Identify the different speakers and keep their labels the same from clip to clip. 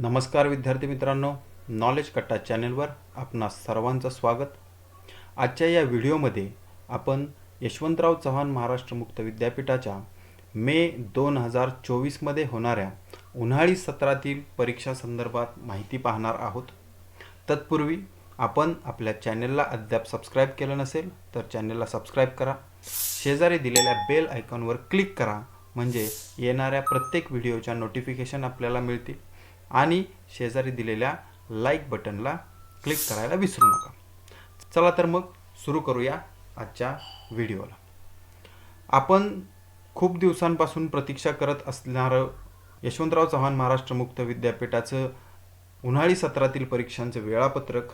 Speaker 1: नमस्कार विद्यार्थी मित्रांनो नॉलेज कट्टा चॅनेलवर आपणा सर्वांचं स्वागत. आजच्या या व्हिडिओमध्ये आपण यशवंतराव चव्हाण महाराष्ट्र मुक्त विद्यापीठाच्या मे दोन हजार चोवीसमध्ये होणाऱ्या उन्हाळी सत्रातील परीक्षासंदर्भात माहिती पाहणार आहोत. तत्पूर्वी आपण आपल्या चॅनेलला अद्याप सबस्क्राईब केलं नसेल तर चॅनेलला सबस्क्राईब करा. शेजारी दिलेल्या बेल आयकॉनवर क्लिक करा म्हणजे येणाऱ्या प्रत्येक व्हिडिओच्या नोटिफिकेशन आपल्याला मिळतील. आणि शेजारी दिलेल्या लाईक बटनला क्लिक करायला विसरू नका. चला तर मग सुरू करूया आजच्या व्हिडिओला आपण खूप दिवसांपासून प्रतीक्षा करत असणारं यशवंतराव चव्हाण महाराष्ट्र मुक्त विद्यापीठाचं उन्हाळी सत्रातील परीक्षांचं वेळापत्रक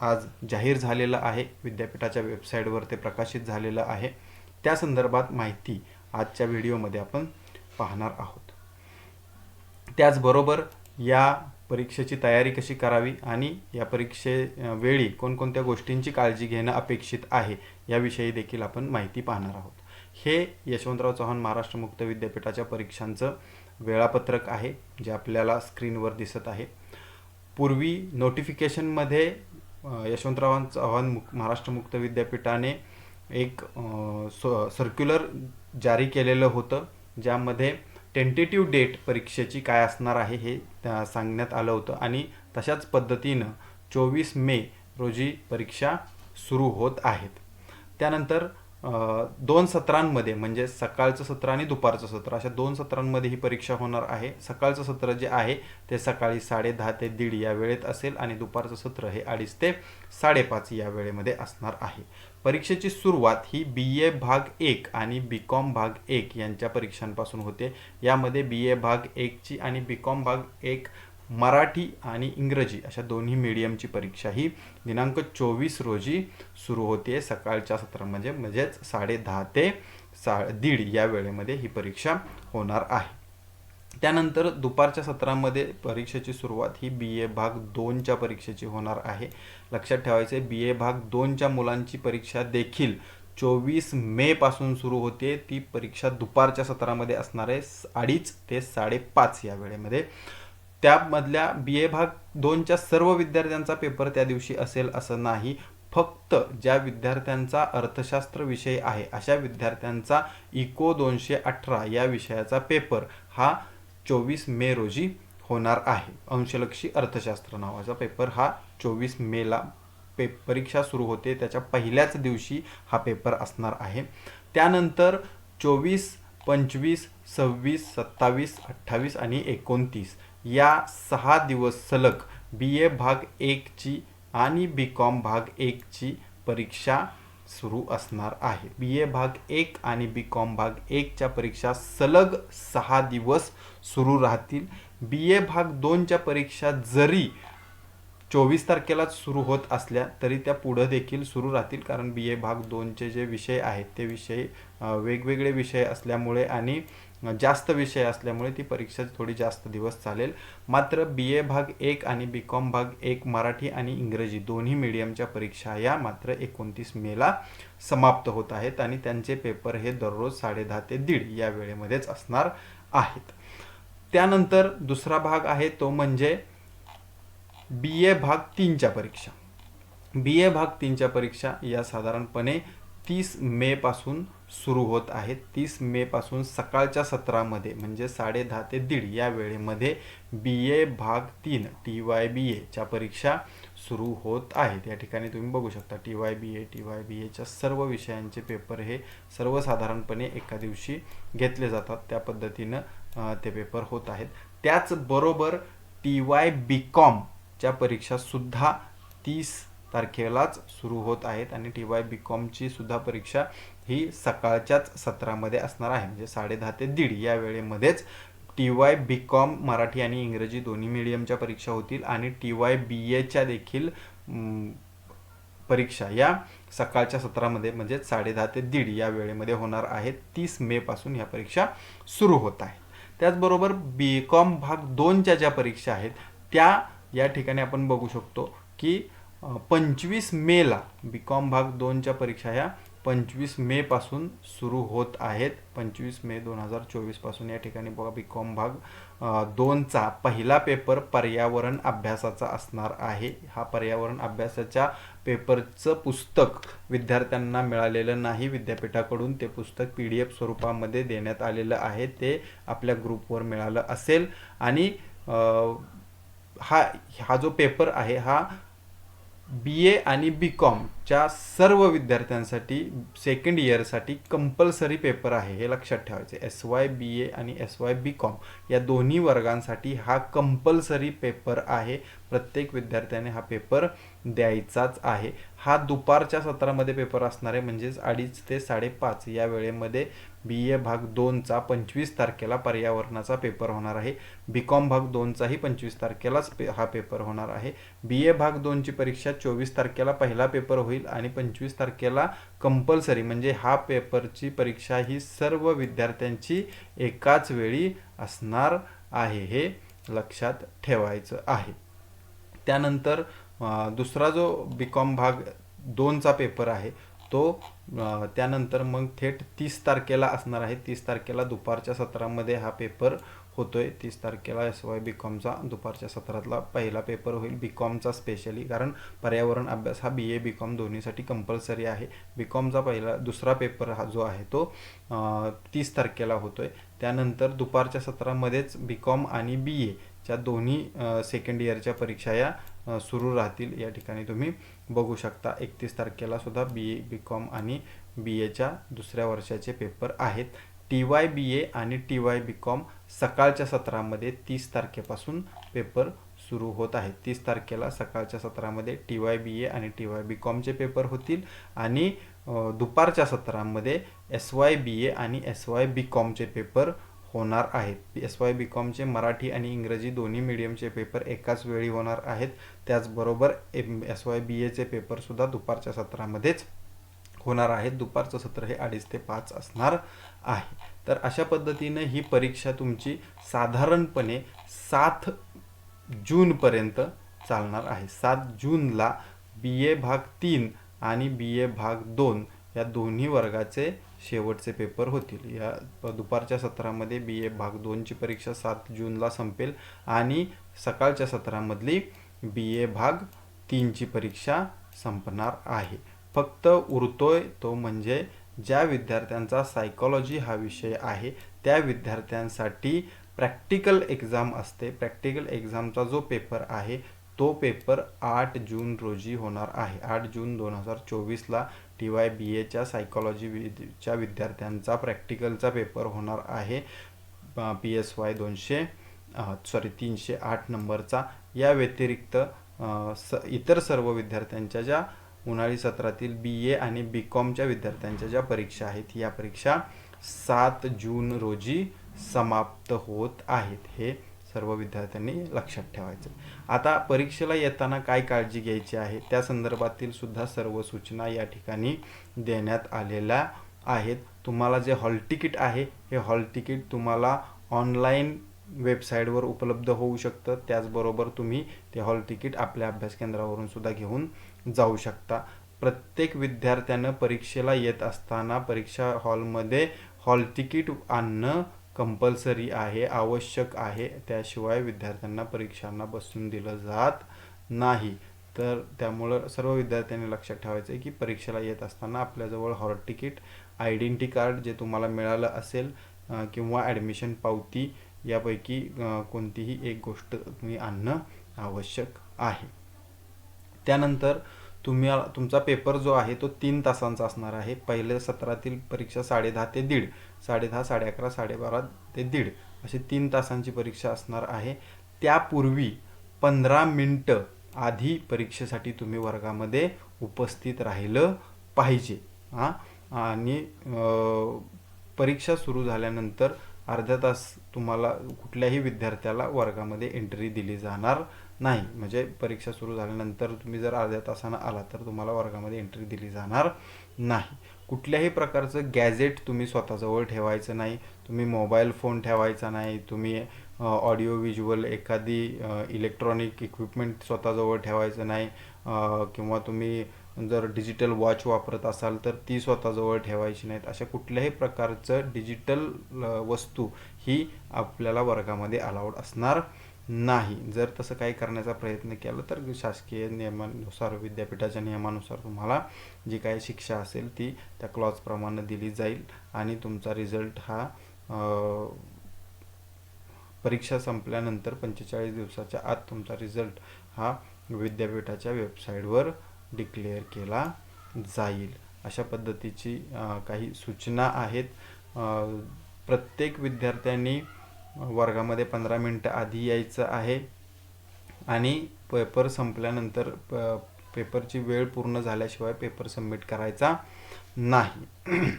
Speaker 1: आज जाहीर झालेलं आहे. विद्यापीठाच्या वेबसाईटवर ते प्रकाशित झालेलं आहे. त्या संदर्भात माहिती आजच्या व्हिडिओमध्ये आपण पाहणार आहोत. त्याचबरोबर या परीक्षेची तयारी कशी करावी आणि या परीक्षे वेळी कोणकोणत्या गोष्टींची काळजी घेणं अपेक्षित आहे याविषयी देखील आपण माहिती पाहणार आहोत. हे यशवंतराव चव्हाण महाराष्ट्र मुक्त विद्यापीठाच्या परीक्षांचं वेळापत्रक आहे जे आपल्याला स्क्रीनवर दिसत आहे. पूर्वी नोटिफिकेशनमध्ये यशवंतराव चव्हाण मुक महाराष्ट्र मुक्त विद्यापीठाने एक स सर्क्युलर जारी केलेलं होतं ज्यामध्ये टेंटेटिव्ह डेट परीक्षेची काय असणार आहे हे सांगण्यात आलं होतं. आणि तशाच पद्धतीनं चोवीस मे रोजी परीक्षा सुरू होत आहेत. त्यानंतर दोन सत्रांमध्ये म्हणजे सकाळचं सत्र आणि दुपारचं सत्र अशा दोन सत्रांमध्ये ही परीक्षा होणार आहे. सकाळचं सत्र जे आहे ते सकाळी साडे दहा ते दीड या वेळेत असेल आणि दुपारचं सत्र हे अडीच ते साडेपाच या वेळेमध्ये असणार आहे. परीक्षेची सुरुवात ही बी ए भाग एक आणि बी कॉम भाग एक यांच्या परीक्षांपासून होते. यामध्ये बी ए भाग एकची आणि बी कॉम भाग एक मराठी आणि इंग्रजी अशा दोन्ही मीडियमची परीक्षा ही दिनांक चोवीस रोजी सुरू होते. सकाळच्या सत्रामध्ये म्हणजे म्हणजेच साडे दहा ते सा दीड या वेळेमध्ये ही परीक्षा होणार आहे. त्यानंतर दुपारच्या सत्रामध्ये परीक्षेची सुरुवात ही बी ए भाग दोनच्या परीक्षेची होणार आहे. लक्षात ठेवायचे बी ए भाग दोनच्या मुलांची परीक्षा देखील चोवीस मे पासून सुरू होते. ती परीक्षा दुपारच्या सत्रामध्ये असणार आहे अडीच ते साडेपाच या वेळेमध्ये. त्यामधल्या बी ए भाग दोनच्या सर्व विद्यार्थ्यांचा पेपर त्या दिवशी असेल असं नाही. फक्त ज्या विद्यार्थ्यांचा अर्थशास्त्र विषय आहे अशा विद्यार्थ्यांचा इको दोनशे अठरा या विषयाचा पेपर हा चोवीस मे रोजी होणार आहे. अंशलक्षी अर्थशास्त्र नावाचा पेपर हा चोवीस मेला पे परीक्षा सुरू होते. त्याच्या पहिल्याच दिवशी हा पेपर असणार आहे. त्यानंतर चोवीस पंचवीस सव्वीस सत्तावीस अठ्ठावीस आणि एकोणतीस या सहा दिवस सलग बी ए भाग एकची आणि बी कॉम भाग एकची परीक्षा सुरू असणार आहे. बी ए भाग एक आणि बी कॉम भाग एकच्या परीक्षा सलग सहा दिवस सुरू राहतील. बी ए भाग दोनच्या परीक्षा जरी चोवीस तारखेलाच सुरू होत असल्या तरी त्या पुढं देखील सुरू राहतील. कारण बी ए भाग दोनचे जे विषय आहेत ते विषय वेगवेगळे विषय असल्यामुळे आणि जास्त विषय असल्यामुळे ती परीक्षा थोडी जास्त दिवस चालेल. मात्र बी ए भाग एक आणि बी कॉम भाग एक मराठी आणि इंग्रजी दोन्ही मीडियमच्या परीक्षा या मात्र एकोणतीस मेला समाप्त होत आहेत आणि त्यांचे पेपर हे दररोज साडेदहा ते दीड या वेळेमध्येच असणार आहेत. त्यानंतर दुसरा भाग आहे तो म्हणजे बी ए भाग तीनच्या परीक्षा. बी ए भाग तीनच्या परीक्षा या साधारणपणे तीस मेपासून सुरू होत आहेत. तीस मेपासून सकाळच्या सत्रामध्ये म्हणजे साडे दहा ते दीड या वेळेमध्ये बी ए भाग तीन टी वाय बी एच्या परीक्षा सुरू होत आहेत. या ठिकाणी तुम्ही बघू शकता T Y B A T Y B एच्या सर्व विषयांचे पेपर हे सर्वसाधारणपणे एका दिवशी घेतले जातात. त्या पद्धतीनं ते पेपर होत आहेत. त्याचबरोबर टी वाय बी कॉमच्या परीक्षासुद्धा तीस तारखेलाच सुरू होत आहेत आणि टी वाय बी कॉमची सुद्धा परीक्षा ही सकाळच्याच सत्रामध्ये असणार आहे. म्हणजे साडे दहा ते दीड या वेळेमध्येच T Y B com Marathi आणि इंग्रजी दोन्ही मीडियमच्या परीक्षा होतील आणि टी वाय बी एच्या देखील परीक्षा या सकाळच्या सत्रामध्ये म्हणजे साडे दहा ते दीड या वेळेमध्ये होणार आहेत. तीस मे पासून या परीक्षा सुरू होत आहेत. त्याचबरोबर बी कॉम भाग दोनच्या ज्या परीक्षा आहेत त्या या ठिकाणी आपण बघू शकतो की पंचवीस मेला बी कॉम भाग दोनच्या परीक्षा ह्या पंचवीस मेपासून सुरू होत आहेत. पंचवीस मे दोन हजार चोवीसपासून या ठिकाणी बघा बी कॉम भाग दोनचा पहिला पेपर पर्यावरण अभ्यासाचा असणार आहे. हा पर्यावरण अभ्यासाच्या पेपरचं पुस्तक विद्यार्थ्यांना मिळालेलं नाही. विद्यापीठाकडून ते पुस्तक पी डी एफ स्वरूपामध्ये देण्यात आलेलं आहे. ते आपल्या ग्रुपवर मिळालं असेल. आणि हा हा जो पेपर आहे हा बी ए आणि बी कॉम च्या सर्व विद्यार्थ्यांसाठी सेकंड इयरसाठी कंपल्सरी पेपर आहे हे लक्षात ठेवायचे. एस वाय बी ए आणि एस वाय बी कॉम या दोन्ही वर्गांसाठी हा कंपल्सरी पेपर आहे. प्रत्येक विद्यार्थ्याने हा पेपर द्यायचाच आहे. हा दुपारच्या सत्रामध्ये पेपर असणार आहे म्हणजेच अडीच ते साडेपाच. या वेळेमध्ये बी ए भाग दोनचा पंचवीस तारखेला पर्यावरणाचा पेपर होणार आहे. बी कॉम भाग दोनचाही पंचवीस तारखेलाच पे हा पेपर होणार आहे. बी ए भाग दोनची परीक्षा चोवीस तारखेला पहिला पेपर होईल. आणि पंचवीस तारखेला कंपल्सरी म्हणजे हा पेपरची परीक्षा ही सर्व विद्यार्थ्यांची एकाच वेळी असणार आहे हे लक्षात ठेवायचं आहे. त्यानंतर दुसरा जो बी कॉम भाग दोनचा पेपर आहे तो त्यानंतर मग थेट तीस तारखेला असणार आहे. तीस तारखेला दुपारच्या सत्रामध्ये हा पेपर होतोय तीस तारखेला एस वाय बी कॉमचा दुपारच्या सत्रातला पहिला पेपर होईल बी कॉमचा स्पेशली कारण पर्यावरण अभ्यास हा बी ए बी कॉम दोन्हीसाठी कंपल्सरी आहे. बी कॉमचा पहिला दुसरा पेपर हा जो आहे तो तीस तारखेला होतोय. त्यानंतर दुपारच्या सत्रामध्येच बी कॉम आणि बी एच्या दोन्ही सेकंड इयरच्या परीक्षा या सुरू राहतील. या ठिकाणी तुम्ही बघू शकता. एकतीस तारखेला सुद्धा बी ए बी कॉम आणि बी एच्या दुसऱ्या वर्षाचे पेपर आहेत. टी वाय बी ए आणि टी वाय बी कॉम सकाळच्या सत्रामध्ये तीस तारखेपासून पेपर सुरू होत आहेत. तीस तारखेला सकाळच्या सत्रामध्ये टी वाय बी ए आणि टी वाय बी कॉमचे पेपर होतील आणि दुपारच्या सत्रामध्ये एस वाय बी ए आणि एस वाय बी कॉमचे पेपर होणार आहेत. एस वाय बी कॉमचे मराठी आणि इंग्रजी दोन्ही मीडियमचे पेपर एकाच वेळी होणार आहेत. त्याचबरोबर एम एस वाय बी एचे पेपरसुद्धा दुपारच्या सत्रामध्येच होणार आहेत दुपारचं सत्र हे अडीच ते पाच असणार आहे. तर अशा पद्धतीनं ही परीक्षा तुमची साधारणपणे सात जूनपर्यंत चालणार आहे. सात जूनला बी ए भाग तीन आणि बी ए भाग दोन या दोन्ही वर्गाचे शेवटचे पेपर होतील. या दुपारच्या सत्रामध्ये बी ए भाग दोनची परीक्षा सात जूनला संपेल आणि सकाळच्या सत्रामधली बी ए भाग तीनची परीक्षा संपणार आहे. फक्त उरतोय तो म्हणजे ज्या विद्यार्थ्यांचा सायकॉलॉजी हा विषय आहे त्या विद्यार्थ्यांसाठी प्रॅक्टिकल एक्झाम असते. प्रॅक्टिकल एक्झामचा जो पेपर आहे तो पेपर आठ जून रोजी होणार आहे. आठ जून दोन हजार चोवीसला टी वाय बी एच्या सायकॉलॉजी विच्या विद्यार्थ्यांचा प्रॅक्टिकलचा पेपर होणार आहे. पी एस वाय दोनशे सॉरी तीनशे आठ नंबरचा. या व्यतिरिक्त स इतर सर्व विद्यार्थ्यांच्या ज्या उन्हाळी सत्रातील बी ए आणि बी कॉमच्या विद्यार्थ्यांच्या ज्या परीक्षा आहेत या परीक्षा सात जून रोजी समाप्त होत आहेत. हे सर्व विद्यार्थ्यांनी लक्षात ठेवायचं आता परीक्षेला येताना काय काळजी घ्यायची आहे? त्या संदर्भातील सुद्धा सर्व सूचना या ठिकाणी देण्यात आलेल्या आहेत. तुम्हाला जे हॉल तिकीट आहे हे हॉल तिकीट तुम्हाला ऑनलाईन वेबसाईटवर उपलब्ध होऊ शकतं. त्याचबरोबर तुम्ही ते हॉल तिकीट आपल्या अभ्यास केंद्रावरून सुद्धा घेऊन जाऊ शकता. प्रत्येक विद्यार्थ्यानं परीक्षेला येत असताना परीक्षा हॉलमध्ये हॉल तिकीट आणणं कंपल्सरी आहे आवश्यक आहे. त्याशिवाय विद्यार्थ्यांना परीक्षांना बसून दिलं जात नाही. तर त्यामुळं सर्व विद्यार्थ्यांनी लक्षात ठेवायचं आहे की परीक्षेला येत असताना आपल्याजवळ हॉल तिकीट आयडेंटी कार्ड जे तुम्हाला मिळालं असेल किंवा ॲडमिशन पावती यापैकी कोणतीही एक गोष्ट तुम्ही आणणं आवश्यक आहे. त्यानंतर तुम्ही तुमचा पेपर जो आहे तो तीन तासांचा असणार आहे. पहिल्या सत्रातील परीक्षा साडेदहा ते दीड साडेदहा साडे अकरा साडेबारा ते दीड अशी तीन तासांची परीक्षा असणार आहे. त्यापूर्वी पंधरा मिनटं आधी परीक्षेसाठी तुम्ही वर्गामध्ये उपस्थित राहिलं पाहिजे. हां? आणि परीक्षा सुरू झाल्यानंतर अर्धा तास तुम्हाला कुठल्याही विद्यार्थ्याला वर्गामध्ये एंट्री दिली जाणार नाही म्हणजे परीक्षा सुरू झाल्यानंतर तुम्ही जर अर्ध्या तासानं आला तर तुम्हाला वर्गामध्ये एंट्री दिली जाणार नाही. कुठल्याही प्रकारचं गॅजेट तुम्ही स्वतःजवळ ठेवायचं नाही तुम्ही मोबाईल फोन ठेवायचा नाही तुम्ही ऑडिओ व्हिज्युअल एखादी इलेक्ट्रॉनिक इक्विपमेंट स्वतःजवळ ठेवायचं नाही किंवा तुम्ही जर डिजिटल वॉच वापरत असाल तर ती स्वतःजवळ ठेवायची नाहीत. अशा कुठल्याही प्रकारचं डिजिटल वस्तू ही आपल्याला वर्गामध्ये अलाउड असणार नाही. जर तसं काही करण्याचा प्रयत्न केला तर शासकीय नियमानुसार विद्यापीठाच्या नियमानुसार तुम्हाला जी काही शिक्षा असेल ती त्या क्लॉजप्रमाणे दिली जाईल आणि तुमचा रिझल्ट हा परीक्षा संपल्यानंतर पंचेचाळीस दिवसाच्या आत तुमचा रिझल्ट हा विद्यापीठाच्या वेबसाईटवर डिक्लेअर केला जाईल. अशा पद्धतीची काही सूचना आहेत. प्रत्येक विद्यार्थ्यांनी वर्गामध्ये पंधरा मिनटं आधी यायचं आहे. आणि पेपर संपल्यानंतर प- पेपरची वेळ पूर्ण झाल्याशिवाय पेपर सबमिट करायचा नाही.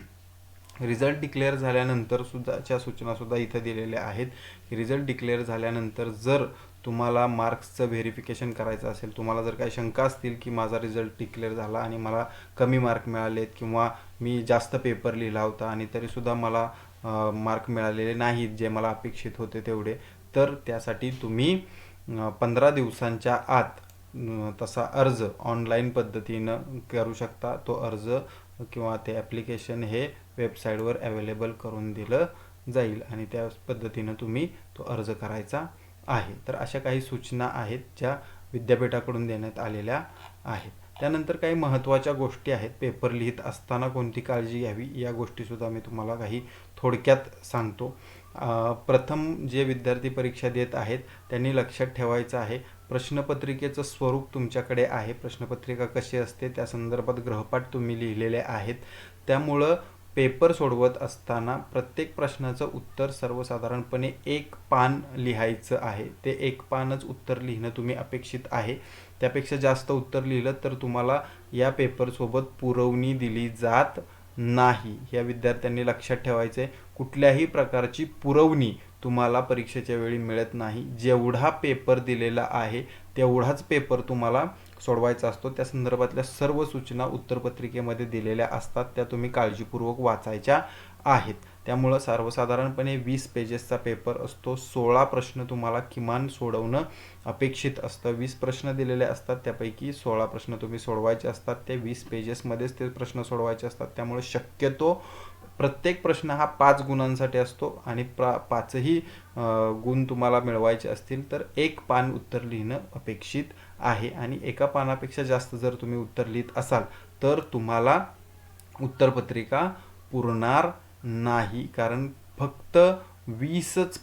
Speaker 1: रिझल्ट डिक्लेअर झाल्यानंतर सुद्धाच्या सूचनासुद्धा इथं दिलेल्या आहेत की रिझल्ट डिक्लेअर झाल्यानंतर जर तुम्हाला मार्क्सचं व्हेरिफिकेशन करायचं असेल तुम्हाला जर काही शंका असतील की माझा रिझल्ट डिक्लेअर झाला आणि मला कमी मार्क मिळालेत किंवा मी जास्त पेपर लिहिला होता आणि तरीसुद्धा मला मार्क मिळालेले नाहीत जे मला अपेक्षित होते तेवढे. तर त्यासाठी तुम्ही पंधरा दिवसांच्या आत तसा अर्ज ऑनलाईन पद्धतीनं करू शकता. तो अर्ज किंवा ते ॲप्लिकेशन हे वेबसाईटवर अवेलेबल करून दिलं जाईल आणि त्या पद्धतीनं तुम्ही तो अर्ज करायचा आहे. तर अशा काही सूचना आहेत ज्या विद्यापीठाकडून देण्यात आलेल्या आहेत. त्यानंतर काही महत्त्वाच्या गोष्टी आहेत. पेपर लिहित असताना कोणती काळजी घ्यावी? या गोष्टीसुद्धा मी तुम्हाला काही थोडक्यात सांगतो. प्रथम जे विद्यार्थी परीक्षा देत आहेत त्यांनी लक्षात ठेवायचं आहे प्रश्नपत्रिकेचं स्वरूप तुमच्याकडे आहे. प्रश्नपत्रिका कशी असते? त्या संदर्भात ग्रहपाठ तुम्ही लिहिलेले आहेत. त्यामुळं पेपर सोडवत असताना प्रत्येक प्रश्नाचं उत्तर सर्वसाधारणपणे एक पान लिहायचं आहे. ते एक पानच उत्तर लिहिणं तुम्ही अपेक्षित आहे. त्यापेक्षा जास्त उत्तर लिहिलं तर तुम्हाला या पेपरसोबत पुरवणी दिली जात नाही. या विद्यार्थ्यांनी लक्षात ठेवायचं आहे कुठल्याही प्रकारची पुरवणी तुम्हाला परीक्षेच्या वेळी मिळत नाही. जेवढा पेपर दिलेला आहे तेवढाच पेपर तुम्हाला सोडवायचा असतो. त्या संदर्भातल्या सर्व सूचना उत्तरपत्रिकेमध्ये दिलेल्या असतात. त्या तुम्ही काळजीपूर्वक वाचायच्या आहेत. त्यामुळं सर्वसाधारणपणे वीस पेजेसचा पेपर असतो. सोळा प्रश्न तुम्हाला किमान सोडवणं अपेक्षित असतं. वीस प्रश्न दिलेले असतात त्यापैकी सोळा प्रश्न तुम्ही सोडवायचे असतात. ते वीस पेजेसमध्येच ते प्रश्न सोडवायचे असतात. त्यामुळे शक्यतो प्रत्येक प्रश्न हा पाच गुणांसाठी असतो आणि प्रा पाचही गुण तुम्हाला मिळवायचे असतील तर एक पान उत्तर लिहिणं अपेक्षित आहे. आणि एका पानापेक्षा जास्त जर तुम्ही उत्तर लिहित असाल तर तुम्हाला उत्तरपत्रिका पुरणार नाही कारण फक्त वीसच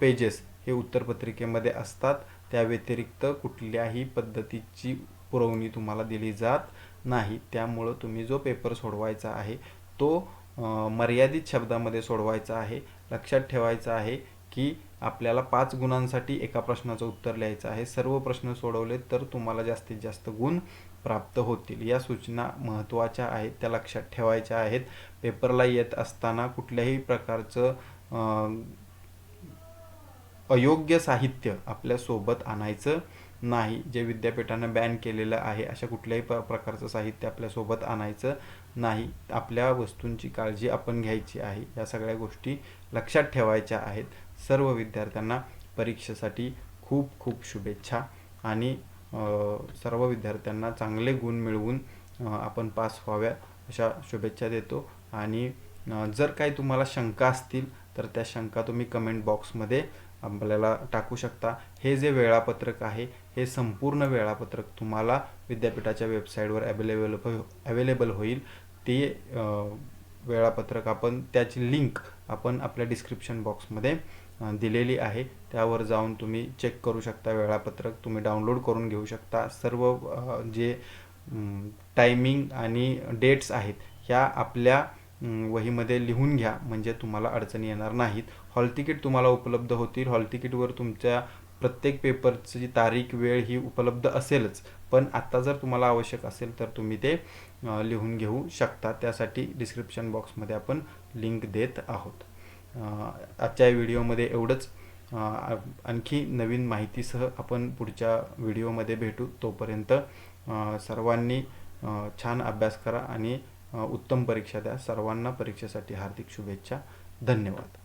Speaker 1: पेजेस हे उत्तरपत्रिकेमध्ये असतात. त्या व्यतिरिक्त कुठल्याही पद्धतीची पुरवणी तुम्हाला दिली जात नाही. त्यामुळं तुम्ही जो पेपर सोडवायचा आहे तो मर्यादित शब्दामध्ये सोडवायचा आहे. लक्षात ठेवायचा आहे की आपल्याला पाच गुणांसाठी एका प्रश्नाचं उत्तर लिहायचं आहे. सर्व प्रश्न सोडवले तर तुम्हाला जास्तीत जास्त गुण प्राप्त होतील. या सूचना महत्त्वाच्या आहेत त्या लक्षात ठेवायच्या आहेत. पेपरला येत असताना कुठल्याही प्रकारचं अयोग्य साहित्य आपल्यासोबत आणायचं नाही. जे विद्यापीठानं बॅन केलेलं आहे अशा कुठल्याही प्र प्रकारचं साहित्य आपल्यासोबत आणायचं नाही. आपल्या वस्तूंची काळजी आपण घ्यायची आहे. या सगळ्या गोष्टी लक्षात ठेवायच्या आहेत. सर्व विद्यार्थ्यांना परीक्षेसाठी खूप खूप शुभेच्छा आणि सर्व विद्यार्थ्यांना चांगले गुण मिळवून आपण पास व्हाव्या अशा शुभेच्छा देतो. आणि जर काही तुम्हाला शंका असतील तर त्या शंका तुम्ही कमेंट बॉक्समध्ये आपल्याला टाकू शकता. हे जे वेळापत्रक आहे हे संपूर्ण वेळापत्रक तुम्हाला विद्यापीठाच्या वेबसाईटवर अवेलेबल अवेलेबल होईल. ते वेळापत्रक आपण त्याची लिंक आपण आपल्या डिस्क्रिप्शन बॉक्समध्ये दिलेली आहे. त्यावर जाऊन तुम्ही चेक करू शकता वेळापत्रक. तुम्ही डाउनलोड करून घेऊ शकता. सर्व जे टायमिंग आणि डेट्स आहेत ह्या आपल्या वहीमध्ये लिहून घ्या. म्हणजे तुम्हाला अडचणी येणार नाहीत. हॉल तिकीट तुम्हाला उपलब्ध होतील. हॉल तिकीटवर तुमच्या प्रत्येक पेपरची तारीख वेळ ही उपलब्ध असेलच. पण आत्ता जर तुम्हाला आवश्यक असेल तर तुम्ही ते लिहून घेऊ शकता. त्यासाठी डिस्क्रिप्शन बॉक्समध्ये आपण लिंक देत आहोत. आजच्या व्हिडिओमध्ये एवढंच. आणखी नवीन माहितीसह आपण पुढच्या व्हिडिओमध्ये भेटू. तोपर्यंत सर्वांनी छान अभ्यास करा आणि उत्तम परीक्षा द्या. सर्वांना परीक्षेसाठी हार्दिक शुभेच्छा. धन्यवाद.